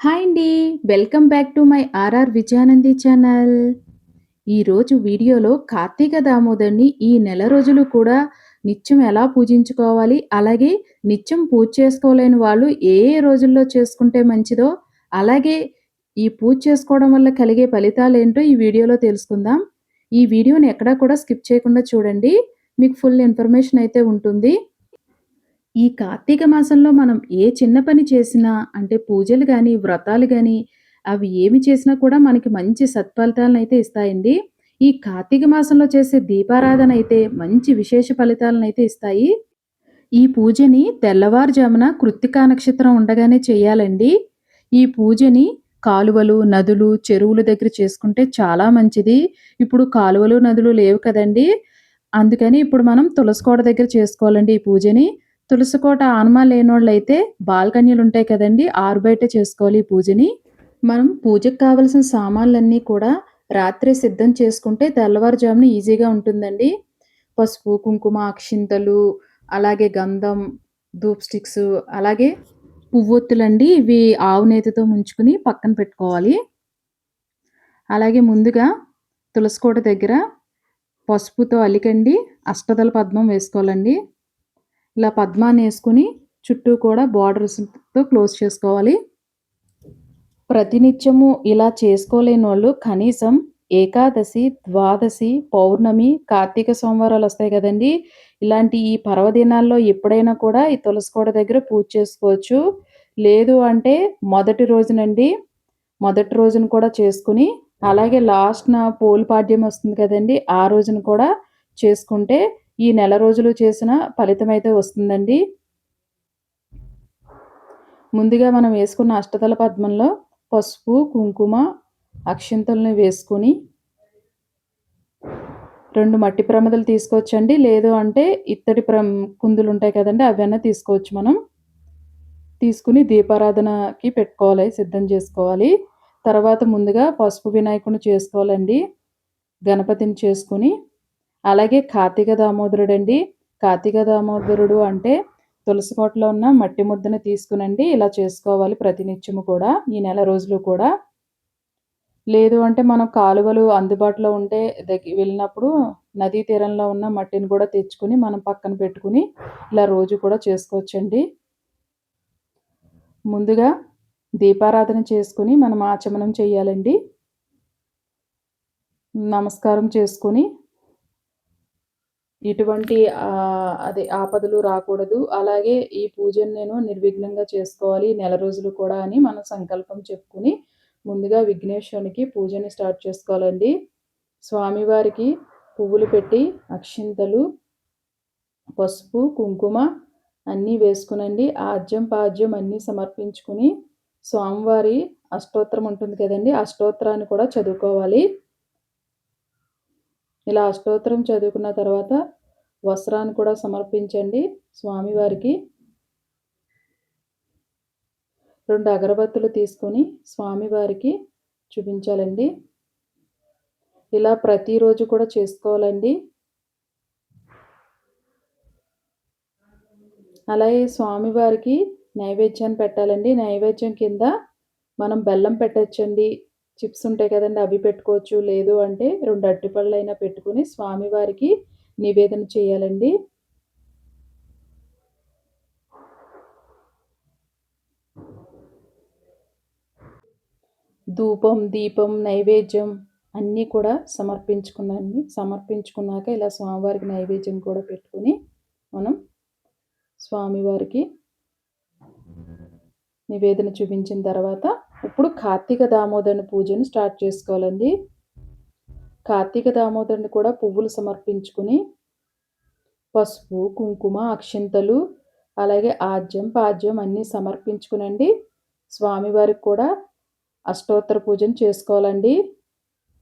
Hi అండి. Welcome back to my R R Vijayanandi channel. ఈరోజు వీడియోలో కార్తీక దామోదర్‌ని ఈ నెల రోజులు కూడా నిత్యం ఎలా పూజించుకోవాలి, అలాగే నిత్యం పూజ చేసుకోలేని వాళ్ళు ఏ ఏ రోజుల్లో చేసుకుంటే మంచిదో, అలాగే ఈ పూజ చేసుకోవడం వల్ల కలిగే ఫలితాలు ఏంటో ఈ వీడియోలో తెలుసుకుందాం. ఈ వీడియోని ఎక్కడా కూడా స్కిప్ చేయకుండా చూడండి. మీకు ఫుల్ ఇన్ఫర్మేషన్ అయితే ఉంటుంది. ఈ కార్తీక మాసంలో మనం ఏ చిన్న పని చేసినా అంటే పూజలు కానీ వ్రతాలు కానీ అవి ఏమి చేసినా కూడా మనకి మంచి సత్ఫలితాలను అయితే ఇస్తాయండి. ఈ కార్తీక మాసంలో చేసే దీపారాధన అయితే మంచి విశేష ఫలితాలను అయితే ఇస్తాయి. ఈ పూజని తెల్లవారుజామున కృత్తికా నక్షత్రం ఉండగానే చేయాలండి. ఈ పూజని కాలువలు, నదులు, చెరువుల దగ్గర చేసుకుంటే చాలా మంచిది. ఇప్పుడు కాలువలు, నదులు లేవు కదండీ! అందుకని ఇప్పుడు మనం తులసి కోట దగ్గర చేసుకోవాలండి ఈ పూజని. తులసి కోట ఆనమా ఉంటాయి కదండి ఆరు బయట చేసుకోవాలి ఈ పూజని. మనం పూజకు కావలసిన సామాన్లన్నీ కూడా రాత్రే సిద్ధం చేసుకుంటే తెల్లవారుజామున ఈజీగా ఉంటుందండి. పసుపు, కుంకుమ, అక్షింతలు, అలాగే గంధం, ధూప్ స్టిక్స్, అలాగే పువ్వొత్తులండి. ఇవి ఆవు నేతతో ముంచుకుని పక్కన పెట్టుకోవాలి. అలాగే ముందుగా తులసి కోట దగ్గర పసుపుతో అలికండి అష్టదల పద్మం వేసుకోవాలండి. ఇలా పద్మాన్నేసుకొని చుట్టూ కూడా బార్డర్స్తో క్లోజ్ చేసుకోవాలి. ప్రతినిత్యము ఇలా చేసుకోలేని వాళ్ళు కనీసం ఏకాదశి, ద్వాదశి, పౌర్ణమి, కార్తీక సోమవారాలు వస్తాయి కదండి ఇలాంటి ఈ పర్వదినాల్లో ఎప్పుడైనా కూడా ఈ తులసికోట దగ్గర పూజ చేసుకోవచ్చు. లేదు అంటే మొదటి రోజునండి, మొదటి రోజున కూడా చేసుకుని అలాగే లాస్ట్‌న పోలుపాడ్యం వస్తుంది కదండి ఆ రోజున కూడా చేసుకుంటే ఈ నెల రోజులు చేసిన ఫలితమైతే వస్తుందండి. ముందుగా మనం వేసుకున్న అష్టతల పద్మంలో పసుపు, కుంకుమ, అక్షింతల్ని వేసుకొని రెండు మట్టి ప్రమదలు తీసుకోవచ్చండి. లేదు అంటే ఇత్తడి ప్ర కుందులు ఉంటాయి కదండి అవన్నీ తీసుకోవచ్చు మనం. తీసుకొని దీపారాధనకి పెట్టుకోవాలి. సిద్ధం చేసుకోవాలి. తర్వాత ముందుగా పసుపు వినాయకుని చేసుకోవాలండి. గణపతిని చేసుకొని, అలాగే కార్తీక దామోదరుడు అండి కార్తీక దామోదరుడు అంటే తులసి కోటలో ఉన్న మట్టి ముద్దను తీసుకునండి ఇలా చేసుకోవాలి ప్రతినిత్యము కూడా ఈ నెల రోజులు కూడా. లేదు అంటే మనం కాలువలు అందుబాటులో ఉంటే దగ్గర వెళ్ళినప్పుడు నదీ తీరంలో ఉన్న మట్టిని కూడా తెచ్చుకొని మనం పక్కన పెట్టుకొని ఇలా రోజు కూడా చేసుకోవచ్చండి. ముందుగా దీపారాధన చేసుకుని మనం ఆచమనం చేయాలండి. నమస్కారం చేసుకొని ఎటువంటి అదే ఆపదలు రాకూడదు. అలాగే ఈ పూజను నేను నిర్విఘ్నంగా చేసుకోవాలి నెల రోజులు కూడా అని మనం సంకల్పం చెప్పుకొని, ముందుగా విఘ్నేశ్వరునికి పూజని స్టార్ట్ చేసుకోవాలండి. స్వామివారికి పువ్వులు పెట్టి, అక్షింతలు, పసుపు, కుంకుమ అన్నీ వేసుకునండి ఆజ్యం, పాజ్యం అన్నీ సమర్పించుకుని స్వామివారి అష్టోత్తరం ఉంటుంది కదండి అష్టోత్తరాన్ని కూడా చదువుకోవాలి. ఇలా అష్టోత్తరం చదువుకున్న తర్వాత వస్త్రాన్ని కూడా సమర్పించండి స్వామివారికి. రెండు అగరబత్తులు తీసుకొని స్వామివారికి చూపించాలండి. ఇలా ప్రతిరోజు కూడా చేసుకోవాలండి. అలాగే స్వామివారికి నైవేద్యాన్ని పెట్టాలండి. నైవేద్యం కింద మనం బెల్లం పెట్టచ్చండి చిప్స్ ఉంటాయి కదండి అవి పెట్టుకోవచ్చు. లేదు అంటే రెండు 2 అయినా పెట్టుకొని స్వామివారికి నివేదన చేయాలండి. ధూపం, దీపం, నైవేద్యం అన్నీ కూడా సమర్పించుకున్నాండి. సమర్పించుకున్నాక ఇలా స్వామివారికి నైవేద్యం కూడా పెట్టుకొని, మనం స్వామివారికి నివేదన చూపించిన తర్వాత ఇప్పుడు కార్తీక దామోదరుని పూజను స్టార్ట్ చేసుకోవాలండి. కార్తీక దామోదరుని కూడా పువ్వులు సమర్పించుకొని, పసుపు, కుంకుమ, అక్షింతలు, అలాగే ఆజ్యం, పాజ్యం అన్నీ సమర్పించుకునండి స్వామివారికి కూడా అష్టోత్తర పూజను చేసుకోవాలండి.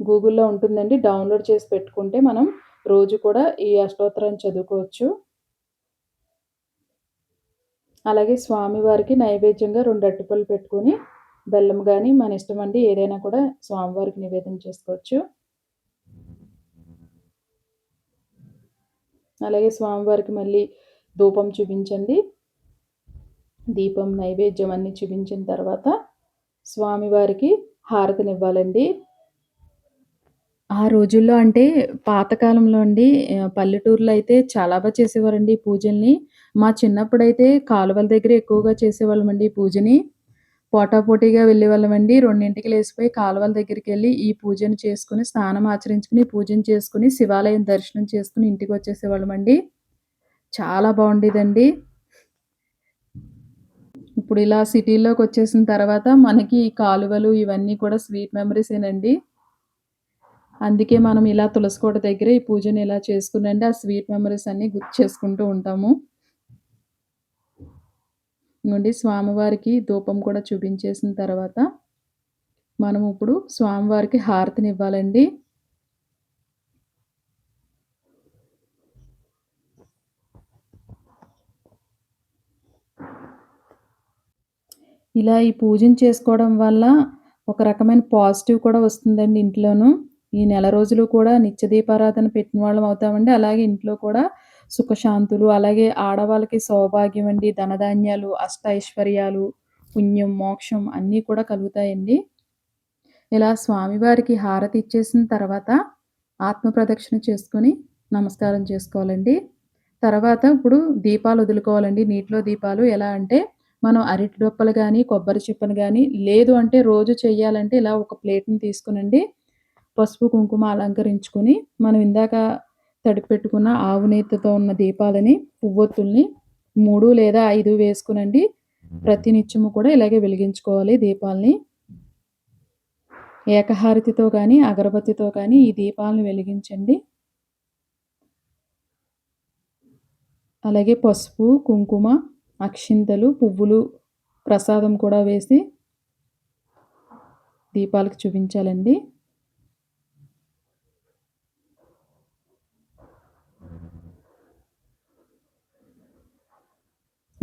గూగుల్‌లో ఉంటుందండి. డౌన్‌లోడ్ చేసి పెట్టుకుంటే మనం రోజు కూడా ఈ అష్టోత్తరాన్ని చదువుకోవచ్చు. అలాగే స్వామివారికి నైవేద్యంగా రెండు అట్టుపళ్ళు పెట్టుకొని, బెల్లం కానీ మన ఇష్టం అండి ఏదైనా కూడా స్వామివారికి నివేదన చేసుకోవచ్చు. అలాగే స్వామివారికి మళ్ళీ ధూపం చూపించండి. దీపం, నైవేద్యం అన్నీ చూపించిన తర్వాత స్వామివారికి హారతినివ్వాలండి. ఆ రోజుల్లో అంటే పాతకాలంలో అండి పల్లెటూర్లో పల్లెటూరులో అయితే చాలా బాగా చేసేవారండి పూజల్ని. మా చిన్నప్పుడైతే కాలువల దగ్గర ఎక్కువగా చేసేవాళ్ళమండి పూజని. పోటాపోటీగా వెళ్ళేవాళ్ళమండి. 2కి లేసిపోయి కాలువల దగ్గరికి వెళ్ళి ఈ పూజను చేసుకుని స్నానం ఆచరించుకొని, పూజను చేసుకుని శివాలయం దర్శనం చేసుకుని ఇంటికి వచ్చేసేవాళ్ళమండి చాలా బాగుండేదండి ఇప్పుడు ఇలా సిటీ‌ల్లోకొచ్చేసిన తర్వాత మనకి ఈ కాలువలు ఇవన్నీ కూడా స్వీట్ మెమరీసేనండి అందుకే మనం ఇలా తులసి కోట దగ్గర ఈ పూజను ఇలా చేసుకునండి ఆ స్వీట్ మెమరీస్ అన్నీ గుర్తు చేసుకుంటూ ఉంటాము. ఇగోండి స్వామివారికి ధూపం కూడా చూపించేసిన తర్వాత, మనం ఇప్పుడు స్వామివారికి హారతినివ్వాలండి. ఇలా ఈ పూజను చేసుకోవడం వల్ల ఒక రకమైన పాజిటివ్ కూడా వస్తుందండి ఇంట్లోనూ ఈ నెల రోజులు కూడా నిత్య దీపారాధన పెట్టిన వాళ్ళం అవుతామండి. అలాగే ఇంట్లో కూడా సుఖశాంతులు, అలాగే ఆడవాళ్ళకి సౌభాగ్యం అండి, ధనధాన్యాలు, అష్టైశ్వర్యాలు, పుణ్యం, మోక్షం అన్నీ కూడా కలుగుతాయండి. ఇలా స్వామివారికి హారతి ఇచ్చేసిన తర్వాత ఆత్మ ప్రదక్షిణ చేసుకొని నమస్కారం చేసుకోవాలండి. తర్వాత ఇప్పుడు దీపాలు వదులుకోవాలండి. నీటిలో దీపాలు ఎలా అంటే మనం అరటి డొప్పలు కానీ కొబ్బరి చిప్పను కానీ లేదు అంటే రోజు చెయ్యాలంటే ఇలా ఒక ప్లేట్‌ని తీసుకొనండి పసుపు, కుంకుమ అలంకరించుకొని, మనం ఇందాక తడిపెట్టుకున్న ఆవు ఉన్న దీపాలని, పువ్వొత్తుల్ని మూడు లేదా ఐదు వేసుకునండి ప్రతి నిత్యము కూడా ఇలాగే వెలిగించుకోవాలి దీపాలని ఏకహారతితో కానీ అగరబత్తితో కానీ ఈ దీపాలను వెలిగించండి. అలాగే పసుపు, కుంకుమ, అక్షింతలు, పువ్వులు, ప్రసాదం కూడా వేసి దీపాలకు చూపించాలండి.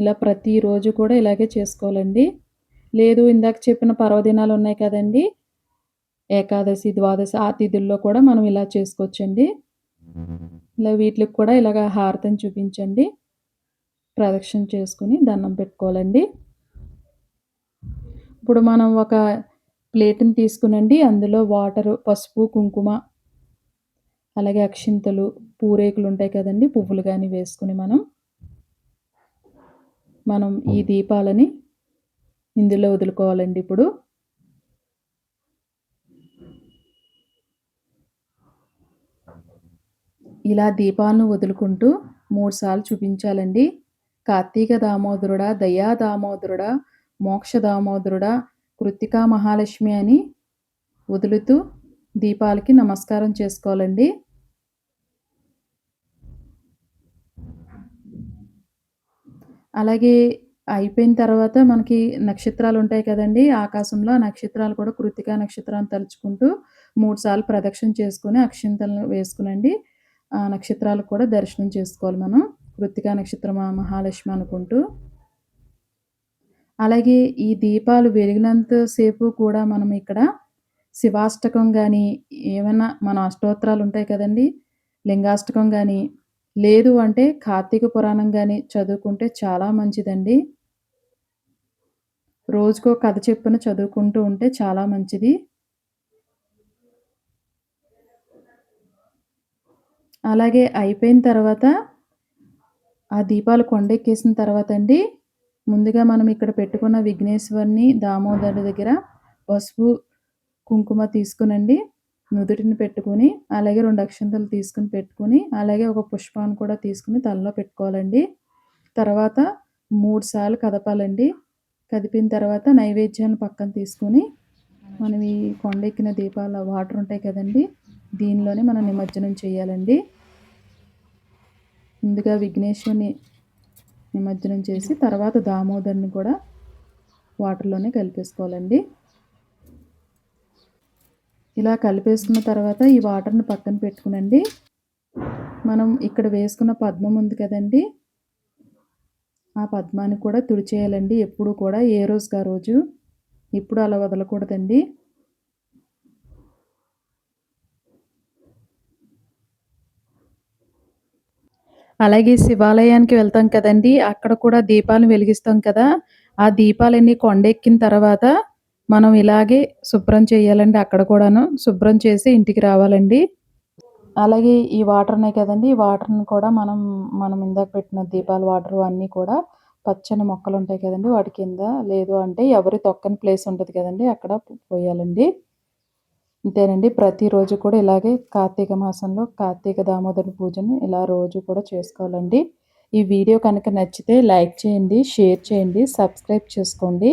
ఇలా ప్రతిరోజు కూడా ఇలాగే చేసుకోవాలండి. లేదు ఇందాక చెప్పిన పర్వదినాలు ఉన్నాయి కదండి ఏకాదశి, ద్వాదశి ఆ తిథుల్లో కూడా మనం ఇలా చేసుకోవచ్చండి. ఇలా వీటికి కూడా ఇలాగ హారతం చూపించండి. ప్రదక్షిణ చేసుకుని దండం పెట్టుకోవాలండి. ఇప్పుడు మనం ఒక ప్లేట్‌ని తీసుకునండి అందులో వాటర్ పసుపు, కుంకుమ అలాగే అక్షింతలు, పూరేకులు ఉంటాయి కదండి పువ్వులు కానీ వేసుకొని మనం మనం ఈ దీపాలని ఇందులో వదులుకోవాలండి ఇప్పుడు. ఇలా దీపాలను వదులుకుంటూ 3 సార్లు చూపించాలండి. కార్తీక దామోదరుడా, దయా దామోదరుడా, మోక్ష దామోదరుడా, కృత్తికా మహాలక్ష్మి అని వదులుతూ దీపాలకి నమస్కారం చేసుకోవాలండి. అలాగే అయిపోయిన తర్వాత మనకి నక్షత్రాలు ఉంటాయి కదండీ! ఆకాశంలో ఆ నక్షత్రాలు కూడా కృత్తికా నక్షత్రాన్ని తలుచుకుంటూ 3 సార్లు ప్రదక్షిణ చేసుకుని అక్షింతలను వేసుకునండి ఆ నక్షత్రాలు కూడా దర్శనం చేసుకోవాలి మనం. కృత్తికా నక్షత్రం ఆ మహాలక్ష్మి అనుకుంటూ. అలాగే ఈ దీపాలు వెలిగినంత సేపు కూడా మనం ఇక్కడ శివాష్టకం కానీ ఏమైనా మన అష్టోత్తరాలు ఉంటాయి కదండీ! లింగాష్టకం కానీ లేదు అంటే కార్తీక పురాణం కానీ చదువుకుంటే చాలా మంచిదండి. రోజుకో కథ చొప్పున చదువుకుంటూ ఉంటే చాలా మంచిది. అలాగే అయిపోయిన తర్వాత ఆ దీపాలు కొండెక్కేసిన తర్వాత అండి, ముందుగా మనం ఇక్కడ పెట్టుకున్న విఘ్నేశ్వరుని, దామోదరుడి దగ్గర పసుపు, కుంకుమ తీసుకొనండి నుదుటిని పెట్టుకొని, అలాగే 2 అక్షింతలు తీసుకొని పెట్టుకొని, అలాగే ఒక పుష్పాన్ని కూడా తీసుకొని తలలో పెట్టుకోవాలండి. తర్వాత మూడు సార్లు కదపాలండి. కదిపిన తర్వాత నైవేద్యాన్ని పక్కన తీసుకొని, మనం ఈ కొండెక్కిన దీపాల వాటర్ ఉంటాయి కదండీ! దీనిలోనే మనం నిమజ్జనం చేయాలండి. ముందుగా విఘ్నేశ్వరుని నిమజ్జనం చేసి, తర్వాత దామోదరుని కూడా వాటర్‌లోనే కలిపేసుకోవాలండి. ఇలా కలిపేసుకున్న తర్వాత ఈ వాటర్‌ని పక్కన పెట్టుకునండి మనం ఇక్కడ వేసుకున్న పద్మం ఉంది కదండి ఆ పద్మాన్ని కూడా తుడిచేయాలండి ఎప్పుడు కూడా ఏ రోజుకి ఆ రోజు. ఇప్పుడు అలా వదలకూడదండి. అలాగే శివాలయానికి వెళ్తాం కదండి అక్కడ కూడా దీపాలను వెలిగిస్తాం కదా! ఆ దీపాలన్నీ కొండెక్కిన తర్వాత మనం ఇలాగే శుభ్రం చేయాలండి అక్కడ కూడాను. శుభ్రం చేసి ఇంటికి రావాలండి. అలాగే ఈ వాటర్ ఉన్నాయి ఈ వాటర్‌ని కూడా మనం, మనం ఇందాక పెట్టిన దీపాల వాటర్ అన్నీ కూడా పచ్చని మొక్కలు ఉంటాయి కదండి వాటి కింద లేదు అంటే ఎవరి తొక్కని ప్లేస్ ఉంటుంది కదండి అక్కడ పోయాలండి. అంతేనండి. ప్రతిరోజు కూడా ఇలాగే కార్తీక మాసంలో కార్తీక దామోదర పూజను ఇలా రోజు కూడా చేసుకోవాలండి. ఈ వీడియో కనుక నచ్చితే లైక్ చేయండి, షేర్ చేయండి, సబ్స్క్రైబ్ చేసుకోండి.